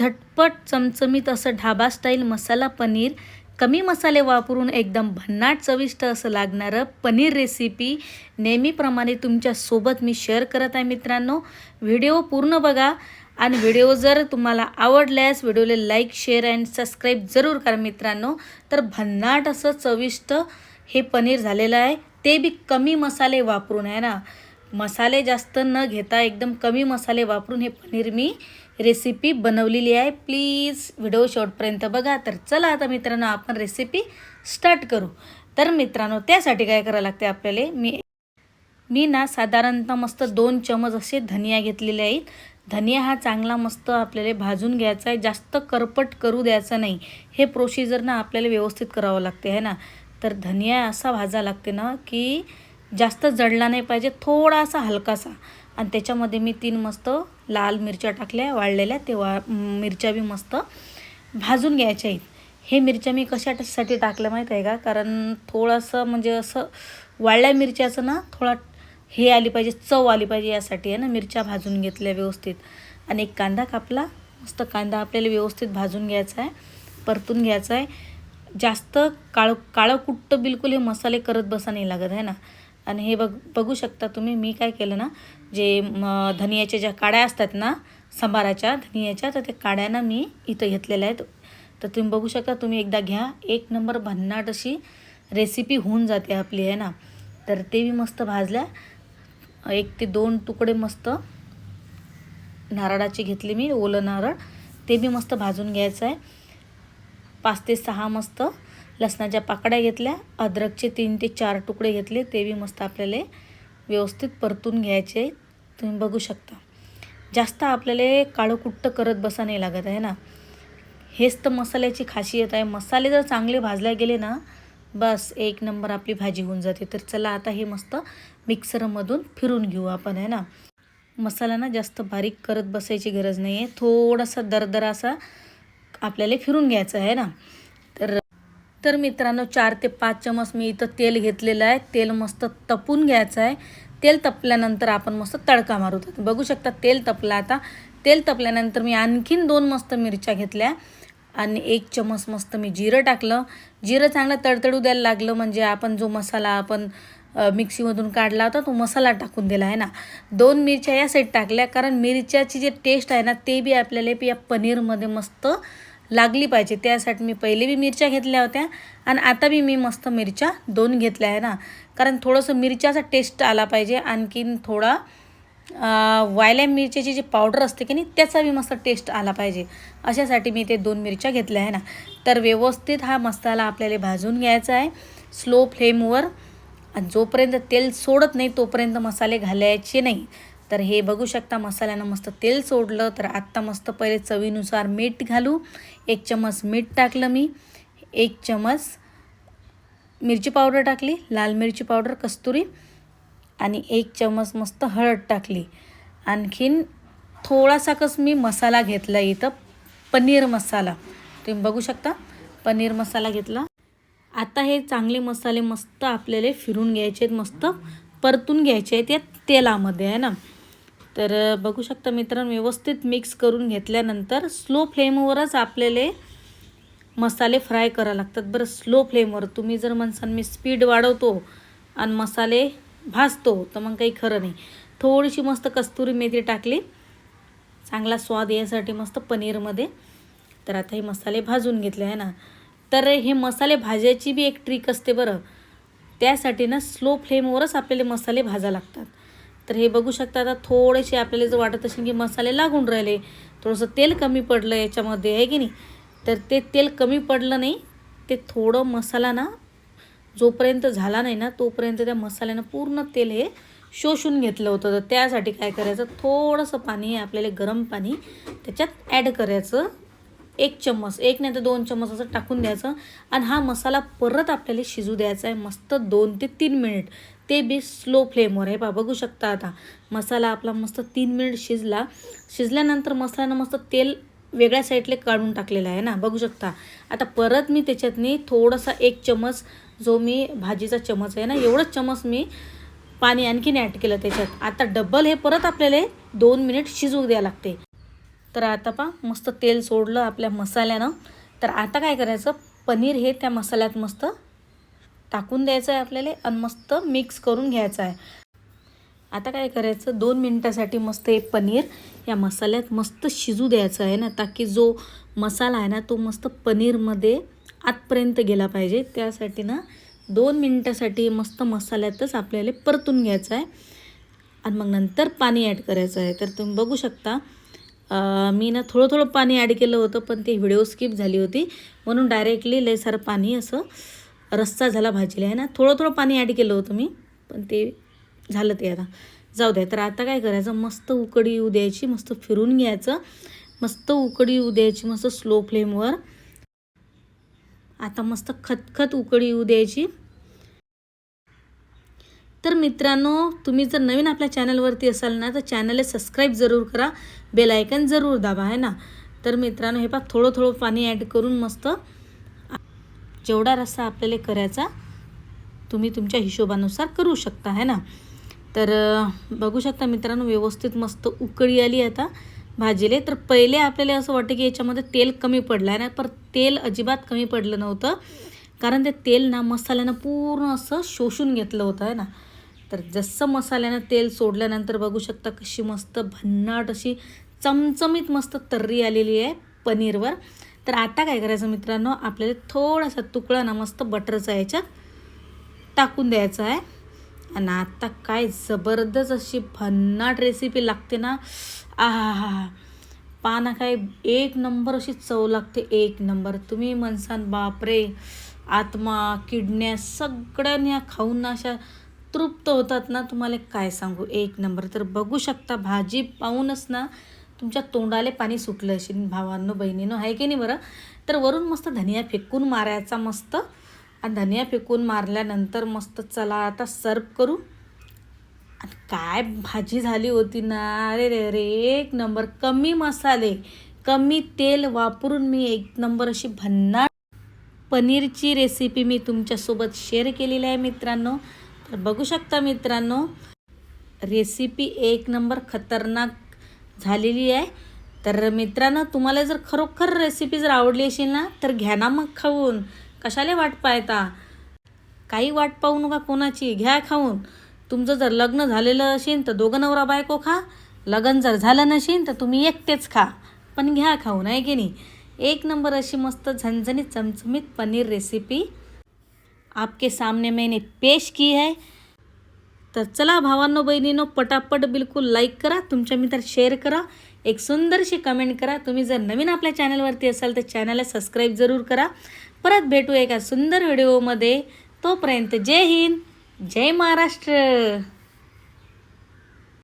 झटपट चमचमीत असं ढाबा स्टाईल मसाला पनीर कमी मसाले वापरून एकदम भन्नाट चविष्ट असं लागणारं पनीर रेसिपी नेहमीप्रमाणे तुमच्यासोबत मी शेअर करत आहे मित्रांनो. व्हिडिओ पूर्ण बघा आणि व्हिडिओ जर तुम्हाला आवडल्यास व्हिडिओला लाईक शेअर अँड सबस्क्राईब जरूर करा मित्रांनो. तर भन्नाट असं चविष्ट हे पनीर झालेलं आहे. ते बी कमी मसाले वापरून आहे ना. मसाले जास्त न घेता एकदम कमी मसाले वापरून हे पनीर मी रेसिपी बनवलेली आहे. प्लीज व्हिडिओ शॉर्टपर्यंत बघा. तर चला आता मित्रांनो आपण रेसिपी स्टार्ट करू. तर मित्रांनो त्यासाठी काय करावं लागते आपल्याला? मी मी ना साधारणतः मस्त दोन चमच असे धनिया घेतलेले आहेत. धनिया हा चांगला मस्त आपल्याला भाजून घ्यायचा आहे. जास्त करपट करू द्यायचा नाही. हे प्रोसिजर ना आपल्याला व्यवस्थित करावं लागते आहे ना? तर धनिया असा भाजा लागते ना की जास्त जळला नाही पाहिजे. थोडासा हलकासा. आणि त्याच्यामध्ये मी तीन मस्त लाल मिरच्या टाकल्या वाळलेल्या. ते वा मिरच्या बी मस्त भाजून घ्यायच्या आहेत. हे मिरच्या मी कशासाठी टाकलं माहीत आहे का? कारण थोडंसं म्हणजे असं वाळल्या मिरच्याचं ना थोडा हे आली पाहिजे चव आली पाहिजे यासाठी आहे ना मिरच्या भाजून घेतल्या व्यवस्थित. आणि एक कांदा कापला. मस्त कांदा आपल्याला व्यवस्थित भाजून घ्यायचा आहे परतून घ्यायचा आहे. जास्त काळं काळं कुट्ट बिलकुल हे मसाले करत बसा नाही लागत आहे ना? आणि हे बघ बघू शकता तुम्ही मी काय केलं ना जे म धनियाच्या ज्या काड्या असतात ना सांबाराच्या धनियाच्या तर त्या काड्यानं मी इथं घेतलेल्या आहेत. तर तुम्ही बघू शकता तुम्ही एकदा घ्या. एक नंबर भन्नाट अशी रेसिपी होऊन जाते आपली आहे ना? तर ते बी मस्त भाजल्या. एक ते दोन तुकडे मस्त नारळाचे घेतले मी ओलं नारळ. ते बी मस्त भाजून घ्यायचं आहे. पाच ते सहा मस्त लसणाच्या पाकड्या घेतल्या अद्रकचे तीन ते चार तुकडे घेतले ते बी मस्त आपल्याला व्यवस्थित परतून घ्यायचे. तुम्ही बघू शकता. जास्त आपल्याला काळकुट्ट करत बसा नाही लागत आहे ना? हेच तर मसाल्याची खासियत आहे. मसाले जर चांगले भाजले गेले ना बस एक नंबर आपली भाजी होऊन जाते. तर चला आता हे मस्त मिक्सरमधून फिरून घेऊ आपण आहे ना? मसाला ना जास्त बारीक करत बसायची गरज नाही आहे थोडासा दरदरा असा आपल्याला फिरून घ्यायचा आहे ना? तर मित्रांनो चार ते पाच चमच मी इथं तेल घेतलेलं आहे. तेल मस्त तपून घ्यायचं आहे. तेल तपल्यानंतर आपण मस्त तडका मारू. तर बघू शकता तेल तपलं आता. तेल तपल्यानंतर मी आणखीन दोन मस्त मिरच्या घेतल्या. आणि एक चमच मस्त मी जिरं टाकलं. जिरं चांगलं तडतडू द्यायला लागलं म्हणजे आपण जो मसाला आपण मिक्सीमधून काढला होता तो मसाला टाकून दिला आहे ना? दोन मिरच्या या साईड टाकल्या कारण मिरच्याची जे टेस्ट आहे ना ते बी आपल्याला या पनीरमध्ये मस्त लागली पाहिजे. त्यासाठी मी पहिले बी मिरच्या घेतल्या होत्या आणि आता बी मी मस्त मिरच्या दोन घेतल्या आहे ना. कारण थोडंसं मिरच्याचा टेस्ट आला पाहिजे. आणखीन थोडा वायल्या मिरच्याची जी पावडर असते की नाही त्याचा बी मस्त टेस्ट आला पाहिजे. अशासाठी मी ते दोन मिरच्या घेतल्या आहे ना. तर व्यवस्थित हा मसाला आपल्याला भाजून घ्यायचा आहे. स्लो फ्लेमवर आणि जोपर्यंत तेल सोडत नाही तोपर्यंत मसाले घालायचे नाही. तर हे बघू शकता मसाल्यानं मस्त तेल सोडलं तर आत्ता मस्त पहिले चवीनुसार मीठ घालू. एक चमच मीठ टाकलं मी. एक चमच मिरची पावडर टाकली लाल मिरची पावडर कस्तुरी आणि एक चमच मस्त हळद टाकली. आणखीन थोडासा मी मसाला घेतला इथं पनीर मसाला. तुम्ही बघू शकता पनीर मसाला घेतला. आता हे चांगले मसाले मस्त आपल्याला फिरून घ्यायचे आहेत मस्त परतून घ्यायचे आहेत या तेलामध्ये आहे ना? तर बघू शकता मित्रांनो व्यवस्थित मिक्स करून घेतल्यानंतर स्लो फ्लेमवरच आपल्याला मसाले फ्राय करावे लागतात. बरं स्लो फ्लेमवर तुम्ही जर म्हणसान मी स्पीड वाढवतो आणि मसाले भाजतो तर मग काही खरं नाही. थोडीशी मस्त कस्तुरी मेथी टाकली. चांगला स्वाद यासाठी मस्त पनीरमध्ये. तर आता हे मसाले भाजून घेतले आहे ना? तर हे मसाले भाजायची बी एक ट्रिक असते बरं. त्यासाठी ना स्लो फ्लेमवरच आपल्याला मसाले भाजा लागतात. तर हे बघू शकता आता थोडेसे आपल्याला जर वाटत असेल की मसाले लागून राहिले थोडंसं तेल कमी पडलं याच्यामध्ये आहे की नाही? तर ते तेल कमी पडलं नाही ते थोडं मसाला ना जोपर्यंत झाला नाही ना तोपर्यंत त्या मसाल्यानं पूर्ण तेल हे शोषून घेतलं होतं. तर त्यासाठी काय करायचं? थोडंसं पाणी आपल्याला गरम पाणी त्याच्यात ॲड करायचं. एक चम्मच एक नाही तर दोन चम्मच असं टाकून द्यायचं आणि हा मसाला परत आपल्याला शिजू द्यायचा आहे मस्त दोन ते तीन मिनिट. ते बी स्लो फ्लेमवर आहे पा बघू शकता आता. मसाला आपला मस्त तीन मिनिट शिजला. शिजल्यानंतर मसाल्यानं मस्त तेल वेगळ्या साईडले काढून टाकलेला आहे ना बघू शकता. आता परत मी त्याच्यातनी थोडासा एक चमच जो मी भाजीचा चमच आहे ना एवढंच चमच मी पाणी आणखीन ॲड केलं त्याच्यात. आता डबल हे परत आपल्याला दोन मिनिट शिजवू द्यावं लागते. तर आता पा मस्त तेल सोडलं आपल्या मसाल्यानं. तर आता काय करायचं पनीर हे त्या मसाल्यात मस्त टाकून द्यायचं आहे आपल्याला आणि मस्त मिक्स करून घ्यायचं आहे आता काय करायचं दोन मिनटासाठी मस्त हे पनीर या मसाल्यात मस्त शिजू द्यायचं आहे ना ताकी जो मसाला आहे ना तो मस्त पनीरमध्ये आतपर्यंत गेला पाहिजे. त्यासाठी ना दोन मिनटासाठी मस्त मसाल्यातच आपल्याला परतून घ्यायचं आहे आणि मग नंतर पाणी ॲड करायचं आहे तर तुम्ही बघू शकता मी ना थोडं थोडं पाणी ॲड केलं होतं पण ती व्हिडिओ स्किप झाली होती. म्हणून डायरेक्टली लय सारं पाणी असं रस्सा झाला भाजीला. आहे ना? थोडं थोडं पाणी ॲड केलं होतं मी पण ते झालं ते आता. जाऊ द्या तर आता काय करायचं? मस्त उकडी येऊ द्यायची मस्त फिरून घ्यायचं. मस्त उकडी येऊ द्यायची मस्त स्लो फ्लेमवर आता मस्त खतखत उकडी येऊ द्यायची. तर मित्रांनो तुम्ही जर नवीन आपल्या चॅनलवरती असाल ना तर चॅनलला सबस्क्राईब जरूर करा बेल आयकन जरूर दाबा आहे ना? तर मित्रांनो हे पहा थोडं थोडं पाणी ॲड करून मस्त जेवढा रस्सा आपल्याला करायचा तुम्ही तुमच्या हिशोबानुसार करू शकता है ना? तर बघू शकता मित्रांनो व्यवस्थित मस्त उकळी आली आता भाजीले. तर पहिले आपल्याला असं वाटतं की याच्यामध्ये तेल कमी पडलं आहे ना पर तेल अजिबात कमी पडलं नव्हतं. कारण ते तेल ना मसाल्यानं पूर्ण असं शोषून घेतलं होतं आहे ना? तर जसं मसाल्यानं तेल सोडल्यानंतर बघू शकता कशी मस्त भन्नाट अशी चमचमीत मस्त तर्री आलेली आहे पनीरवर. तर आता काय करायचं मित्रांनो? आपल्याला थोडासा तुकडा ना मस्त बटरचा याच्यात टाकून द्यायचा आहे. आणि आता काय जबरदस्त अशी भन्नाट रेसिपी लागते ना. आहा हा हा पाना काय एक नंबर अशी चव लागते एक नंबर. तुम्ही म्हणसान बापरे आत्मा किडण्या सगळ्यांनी खाऊन अशा तृप्त होतात ना? तुम्हाला काय सांगू? एक नंबर. तर बघू शकता भाजी पाहूनच ना तुमच्या तोंडाले पाणी सुटलं असेल. भावांनो बहिणीनं आहे की नाही बरं? तर वरून मस्त धनिया फेकून मारायचा मस्त. आणि धनिया फेकून मारल्यानंतर मस्त चला आता सर्व करू. आणि काय भाजी झाली होती ना? अरे रे रे एक नंबर. कमी मसाले कमी तेल वापरून मी एक नंबर अशी भन्नाट पनीरची रेसिपी मी तुमच्यासोबत शेअर केलेली आहे मित्रांनो. तर बघू शकता मित्रांनो रेसिपी एक नंबर खतरनाक झालेली आहे. तर मित्रांनो तुम्हाला जर खरोखर रेसिपी जर आवडली असेल ना तर घ्या ना मग खाऊन. कशाला वाट पाहता? काही वाट पाहू नका कोणाची घ्या खाऊन. तुमचं जर लग्न झालेलं असेल तर दोघं नवरा बायको खा. लग्न जर झालं नसेल तर तुम्ही एकटेच खा. पण घ्या खाऊन आहे की नाही? एक नंबर अशी मस्त झणझणीत चमचमीत पनीर रेसिपी आपके सामने मैंने पेश की है। तर चला भावांनो बहिणीनो पटापट बिलकुल लाईक करा तुमच्या मित्रात शेअर करा एक सुंदरशी कमेंट करा. तुम्ही जर नवीन आपल्या चॅनलवरती असाल तर चॅनलला सबस्क्राईब जरूर करा. परत भेटू एका सुंदर व्हिडिओमध्ये तोपर्यंत जय हिंद जय महाराष्ट्र.